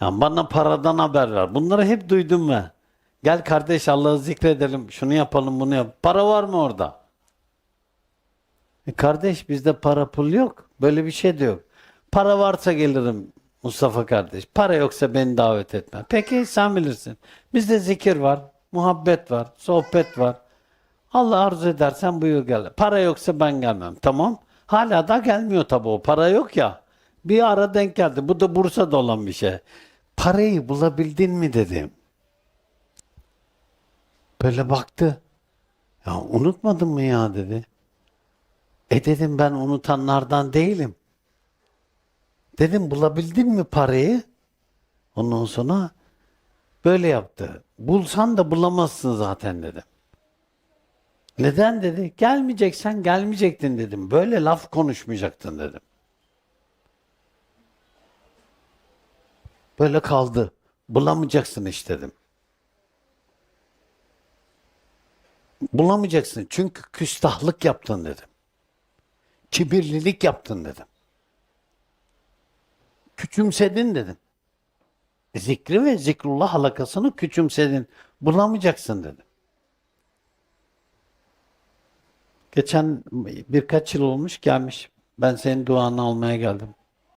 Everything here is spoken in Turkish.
Ya bana paradan haber ver. Bunları hep duydum ben. Gel kardeş Allah'ı zikredelim. Şunu yapalım bunu yap. Para var mı orada? E kardeş bizde para pul yok. Böyle bir şey de yok. Para varsa gelirim Mustafa kardeş. Para yoksa beni davet etme. Peki sen bilirsin. Bizde zikir var, muhabbet var, sohbet var. Allah arzu edersen buyur gel. Para yoksa ben gelmem. Tamam. Hala da gelmiyor tabii o. Para yok ya. Bir ara denk geldi. Bu da Bursa'da olan bir şey. Parayı bulabildin mi dedim. Böyle baktı. Ya unutmadın mı ya dedi. E dedim ben unutanlardan değilim. Dedim bulabildin mi parayı? Ondan sonra böyle yaptı. Bulsan da bulamazsın zaten dedim. Neden dedi? Gelmeyeceksen gelmeyecektin dedim. Böyle laf konuşmayacaktın dedim. Böyle kaldı. Bulamayacaksın iş dedim. Bulamayacaksın çünkü küstahlık yaptın dedim. Kibirlilik yaptın dedim. Küçümsedin dedim. Zikri ve zikrullah halakasını küçümsedin. Bulamayacaksın dedim. Geçen birkaç yıl olmuş gelmiş. Ben senin duanı almaya geldim.